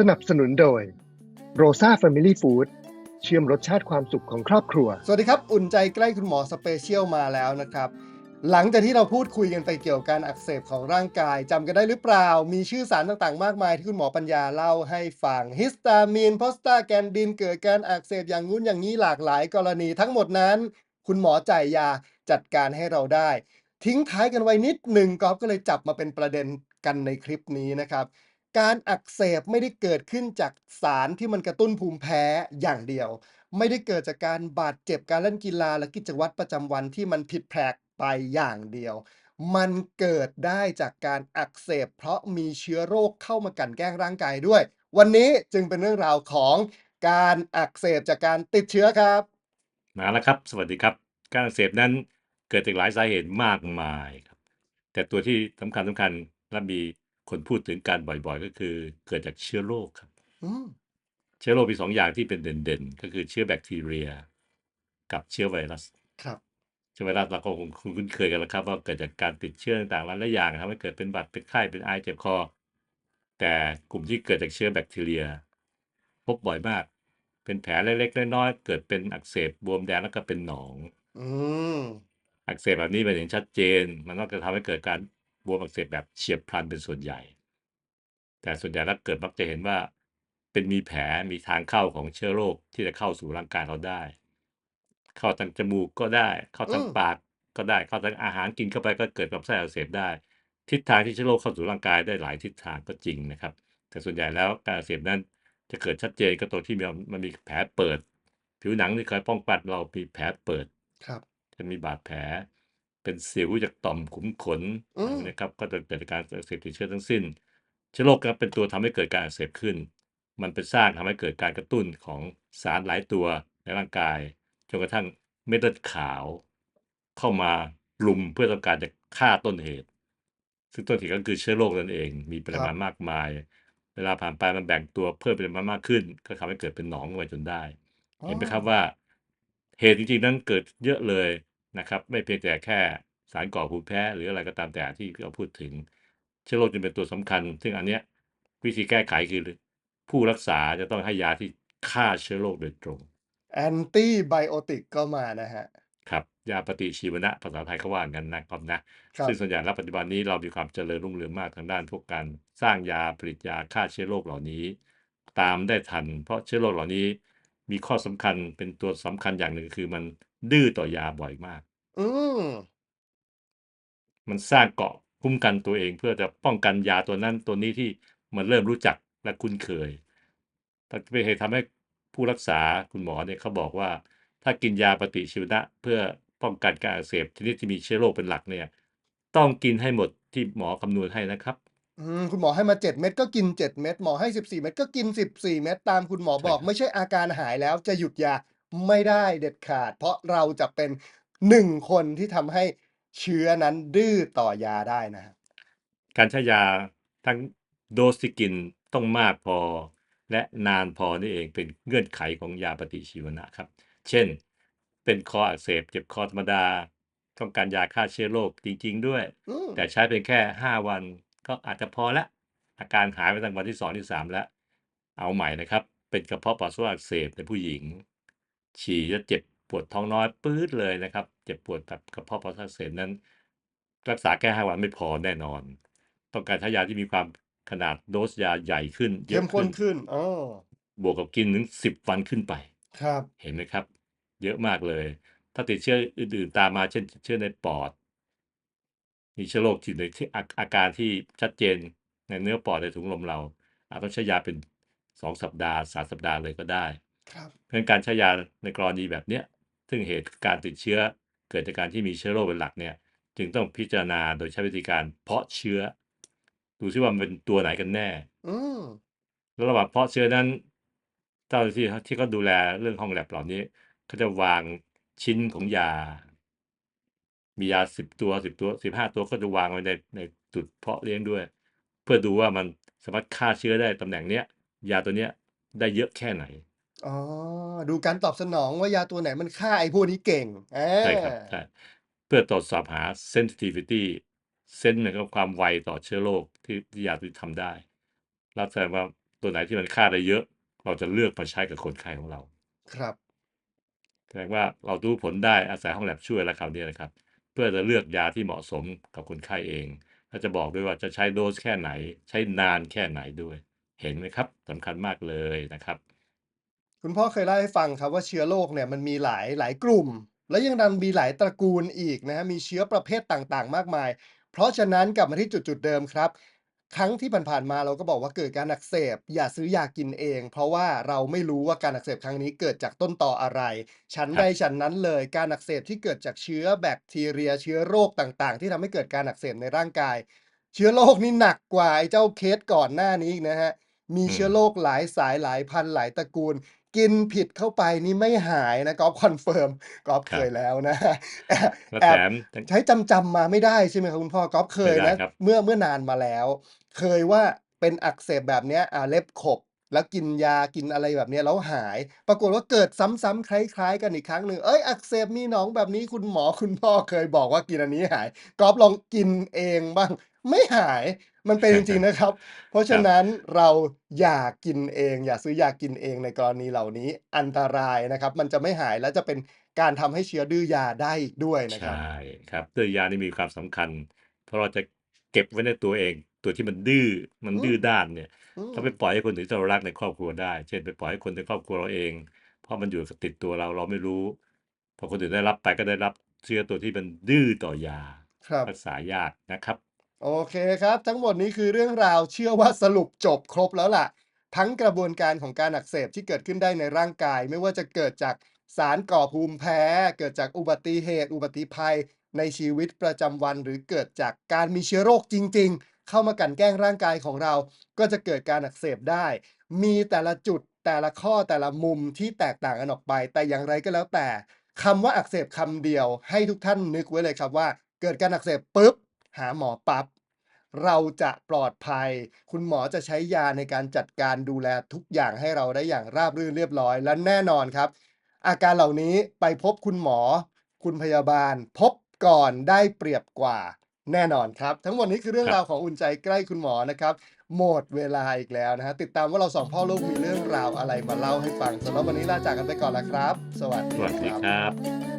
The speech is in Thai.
สนับสนุนโดย Rosa Family Food เชื่อมรสชาติความสุขของครอบครัว สวัสดีครับ อุ่นใจใกล้คุณหมอสเปเชียลมาแล้วนะครับ หลังจากที่เราพูดคุยกันไปเกี่ยวกับการอักเสบของร่างกายจำกันได้หรือเปล่า มีชื่อสารต่างๆ มากมายที่คุณหมอปัญญาเล่าให้ฟังฮิสตามีนโพสตาแกนดินเกิดการอักเสบอย่างงู้นอย่างนี้หลากหลายกรณี ทั้งหมดนั้น คุณหมอจ่ายยาจัดการให้เราได้ ทิ้งท้ายกันไว้นิดหนึ่งกอฟก็เลยจับมาเป็นประเด็นกันในคลิปนี้นะครับ การอักเสบไม่ได้เกิดขึ้นจากสารที่มันกระตุ้นภูมิแพ้อย่างเดียว ไม่ได้เกิดจากการบาดเจ็บการเล่นกีฬาและกิจวัตรประจำวันที่มันผิดแผกไปอย่างเดียว มันเกิดได้จากการอักเสบ เพราะมีเชื้อโรคเข้ามากันแกล้งร่างกายด้วย วันนี้จึงเป็นเรื่องราวของการอักเสบจากการติดเชื้อครับ มาแล้วครับ สวัสดีครับ การอักเสบนั้นเกิดจากหลายสาเหตุมากมายครับ แต่ตัวที่สำคัญสำคัญและมี คนพูดถึงการบ่อยๆ ก็คือเกิดจากเชื้อโรคครับอืมเชื้อโรคมีสองอย่างที่เป็นเด่นๆ ก็คือเชื้อแบคทีเรีย กับเชื้อไวรัสครับเชื้อไวรัสเราก็คงคุ้นเคยกันแล้วครับ ว่าเกิดจากการติดเชื้อต่างๆหลายๆอย่างทำให้เกิดเป็นบัดเป็นไข้เป็นไอเจ็บคอ แต่กลุ่มที่เกิดจากเชื้อแบคทีเรีย พบบ่อยมาก เป็นแผลเล็กๆน้อยๆเกิดเป็นอักเสบบวมแดงแล้วก็เป็นหนองอืมอักเสบแบบนี้มันเห็นชัดเจน มันก็จะทำให้เกิดการ บวมอักเสบแบบเฉียบพลันเป็นส่วนใหญ่ แต่ส่วนใหญ่ถ้าเกิดมักจะเห็นว่าเป็นมีแผลมีทางเข้าของเชื้อโรคที่จะเข้าสู่ร่างกายเราได้ เข้าทางจมูกก็ได้ เข้าทางอืมปากก็ได้ เข้าทางอาหารกินเข้าไปก็เกิดลำไส้อักเสบได้ ทิศทางที่เชื้อโรคเข้าสู่ร่างกายได้หลายทิศทางก็จริงนะครับ แต่ส่วนใหญ่แล้วการอักเสบนั้นจะเกิดชัดเจนก็ตัวที่มีมันมีแผลเปิด ผิวหนังที่เคยป้องกันเรามีแผลเปิด ครับ จะมีบาดแผล เป็นสิวจากต่อมขุมขนอืมนะครับก็จะเกิดจากการอักเสบติดเชื้อทั้งสิ้น เชื้อโรคก็เป็นตัวทำให้เกิดการอักเสบขึ้น มันเป็นสร้างทำให้เกิดการกระตุ้นของสารหลายตัวในร่างกายจนกระทั่งเม็ดเลือดขาว เข้ามาลุมเพื่อต้องการจะฆ่าต้นเหตุ ซึ่งต้นเหตุก็คือเชื้อโรคนั่นเอง มีปริมาณมากมาย เวลาผ่านไปมันแบ่งตัวเพิ่มปริมาณมากขึ้น ก็ทำให้เกิดเป็นหนองขึ้นมาจนได้เห็นไหมครับว่า เหตุจริงๆนั้นเกิดเยอะเลย นะครับ ไม่เพียงแต่แค่สารก่อภูมิแพ้ หรืออะไรก็ตามแต่ที่เราพูดถึง เชื้อโรคจึงเป็นตัวสำคัญ ซึ่งอันเนี้ยวิธีแก้ไขคือผู้รักษาจะต้องให้ยาที่ฆ่าเชื้อโรคโดยตรงแอนตี้ไบโอติกก็มานะฮะครับยาปฏิชีวนะภาษาไทยเขาว่ากันนะครับนะครับซึ่งส่วนใหญ่แล้วปัจจุบันนี้เรามีความเจริญรุ่งเรืองมากทางด้านพวกการสร้างยาผลิตยาฆ่าเชื้อโรคเหล่านี้ ตามได้ทัน เพราะเชื้อโรคเหล่านี้มีข้อสำคัญเป็นตัวสำคัญอย่างหนึ่งคือมัน ดื้อต่อยาบ่อยมาก อืมมันสร้างเกราะคุ้มกันตัวเอง เพื่อจะป้องกันยาตัวนั้นตัวนี้ที่มันเริ่มรู้จักและคุ้นเคยถ้าเป็นเหตุทำให้ผู้รักษาคุณหมอเนี่ยเขาบอกว่า ถ้ากินยาปฏิชีวนะเพื่อป้องกันการอักเสบชนิดที่มีเชื้อโรคเป็นหลักเนี่ย ต้องกินให้หมดที่หมอคำนวณให้นะครับ อืมคุณหมอให้มา7เม็ดก็กิน7เม็ดหมอให้14เม็ดก็กิน14เม็ดตามคุณหมอใช่บอก ครับ ไม่ใช่อาการหายแล้วจะหยุดยา ไม่ได้เด็ดขาด เพราะเราจะเป็นหนึ่งคนที่ทำให้เชื้อนั้นดื้อต่อยาได้นะฮะการใช้ยาทั้งโดสที่กินต้องมากพอ และนานพอนี่เองเป็นเงื่อนไขของยาปฏิชีวนะครับ เช่น เป็นคออักเสบเจ็บคอธรรมดา ต้องการยาฆ่าเชื้อโรคจริง ๆ ด้วย อืมแต่ใช้เป็นแค่ 5 วันก็อาจจะพอละ อาการหายไปตั้งวันที่ 2 ที่ 3 แล้ว เอาใหม่นะครับ เป็นกระเพาะปัสสาวะอักเสบในผู้หญิง ฉี่จะเจ็บปวดท้องน้อยปื๊ดเลยนะครับ เจ็บปวดแบบกระเพาะปัสสาวะอักเสบนั้น รักษาแค่5วันไม่พอแน่นอน ต้องการใช้ยาที่มีความขนาดโดสยาใหญ่ขึ้นเยเข้อะมข้ขึ้นนขึ้นอ๋อบวกกับกินถึง10วันขึ้นไป ครับ เห็นไหมครับ เยอะมากเลย ถ้าติดเชื้ออื่นๆตามมาเช่นติดเชื้อในปอด มีเชื้อโรคที่ในที่อาอาการที่ชัดเจนในเนื้อปอดในถุงลมเรา อาจต้องใช้ยาเป็น2สัปดาห์3สัปดาห์เลยก็ได้ครับ เพราะฉะนั้นการใช้ยาในกรณีแบบเนี้ยซึ่งเหตุการติดเชื้อเกิดจากการที่มีเชื้อโรคเป็นหลักเนี่ย จึงต้องพิจารณาโดยใช้วิธีการเพาะเชื้อ ดูซิว่ามันเป็นตัวไหนกันแน่อืมแล้วระหว่างเพาะเชื้อนั้นเจ้าหน้าที่ที่เขาดูแลเรื่องห้องแลบเหล่านี้เขาจะวางชิ้นของยา มียาสิบตัวสิบตัวสิบห้าตัวก็จะวางไว้ในในจุดเพาะเลี้ยงด้วย เพื่อดูว่ามันสามารถฆ่าเชื้อได้ตำแหน่งเนี้ยยาตัวเนี้ยได้เยอะแค่ไหน อ๋อ ดูการตอบสนองว่ายาตัวไหนมันฆ่าไอ้พวกนี้เก่งอา ใช่ครับใช่เพื่อตรวจสอบหา sensitivity เซนส์หมายความความไวต่อเชื้อโรคที่ที่ยาที่ทำได้แล้วแสดงว่าตัวไหนที่มันฆ่าได้เยอะ เราจะเลือกมาใช้กับคนไข้ของเรา ครับ แสดงว่าเรารู้ผลได้อาศัยห้องแลบช่วยแล้วคราวนี้นะครับ เพื่อจะเลือกยาที่เหมาะสมกับคนไข้เองและจะบอกด้วยว่าจะใช้โดสแค่ไหน ใช้นานแค่ไหนด้วย เห็นไหมครับสำคัญมากเลยนะครับ คุณพ่อเคยเล่าให้ฟังครับว่าเชื้อโรคเนี่ยมันมีหลายหลายกลุ่ม และยังดันมีหลายตระกูลอีกนะฮะมีเชื้อประเภทต่างๆ มากมาย เพราะฉะนั้นกลับมาที่จุดๆเดิมครับ ครั้งที่ผ่านๆมาเราก็บอกว่าเกิดการอักเสบ อย่าซื้อยากินเอง เพราะว่าเราไม่รู้ว่าการอักเสบครั้งนี้เกิดจากต้นต่ออะไรฉันครับใดฉันนั้นเลยการอักเสบที่เกิดจากเชื้อแบคทีเรีย เชื้อโรคต่างๆ ที่ทำให้เกิดการอักเสบในร่างกาย เชื้อโรคนี่หนักกว่าไอ้เจ้าเคสก่อนหน้านี้อีกนะฮะมีอืเชื้อโรคหลายสายหลายพันหลายตระกูล กินผิดเข้าไปนี่ไม่หายนะกอล์ฟคอนเฟิร์มกอล์ฟคเครับยแล้วนะแอบและแอแถบมใช้จำจำๆมาไม่ได้ใช่ไหมครับคุณพ่อกอล์ฟเคไม่ยได้นะครับเมื่อเมื่อนานมาแล้ว เคยว่าเป็นอักเสบแบบเนี้ยอ่าเล็บขบแล้วกินยากินอะไรแบบเนี้ยแล้วหาย ปรากฏว่าเกิดซ้ำๆคล้าย ๆ กันอีกครั้งหนึ่งเอ้ยอักเสบมีหนองแบบนี้คุณหมอคุณพ่อเคยบอกว่ากินอันนี้หายกอล์ฟลองกินเองบ้าง ไม่หายมันเป็นจริงๆนะครับ เพราะคฉะรับนั้นเราอย่ากินเอง อย่าซื้อยากินเองในกรณีเหล่านี้อันตรายนะครับ มันจะไม่หายและจะเป็นการทำให้เชื้อดื้อยาได้อีกด้วยนะใชครับ่ครับตัวยานี่มีความสำคัญ เพราะเราจะเก็บไว้ในตัวเอง ตัวที่มันดื้อมันอืดื้มอด้านเนี่ยอืถ้ามไปปล่อยให้คนอื่นที่เรารักในครอบครัวได้ เช่นไปปล่อยให้คนในครอบครัวเราเอง เพราะมันอยู่กับติดตัวเราเราไม่รู้พอคนอื่นได้รับไปก็ได้รับเชื้อตัวที่มันดื้อต่อยาครับรักษายากนะครับ โอเคครับ ทั้งหมดนี้คือเรื่องราวเชื่อว่าสรุปจบครบแล้วล่ะ ทั้งกระบวนการของการอักเสบที่เกิดขึ้นได้ในร่างกาย ไม่ว่าจะเกิดจากสารก่อภูมิแพ้ เกิดจากอุบัติเหตุ อุบัติภัย ในชีวิตประจำวัน หรือเกิดจากการมีเชื้อโรคจริง ๆ เข้ามากลั่นแกล้งร่างกายของเรา ก็จะเกิดการอักเสบได้ มีแต่ละจุดแต่ละข้อแต่ละมุมที่แตกต่างกันออกไป แต่อย่างไรก็แล้วแต่คำว่าอักเสบคำเดียว ให้ทุกท่านนึกไว้เลยครับว่า เกิดการอักเสบปุ๊บ หาหมอปั๊บเราจะปลอดภัย คุณหมอจะใช้ยาในการจัดการดูแลทุกอย่างให้เราได้อย่างราบรื่นเรียบร้อย และแน่นอนครับ อาการเหล่านี้ไปพบคุณหมอ คุณพยาบาล พบก่อนได้เปรียบกว่าแน่นอนครับ ทั้งหมดนี้คือเรื่องครับราวของอุ่นใจใกล้คุณหมอนะครับ หมดเวลาอีกแล้วนะฮะติดตามว่าเราสองพ่อลูกมีเรื่องราวอะไรมาเล่าให้ฟังสำหรับวันนี้ลาจากกันไปก่อนแล้วครับ สวัสสดีวัสดีครับครับ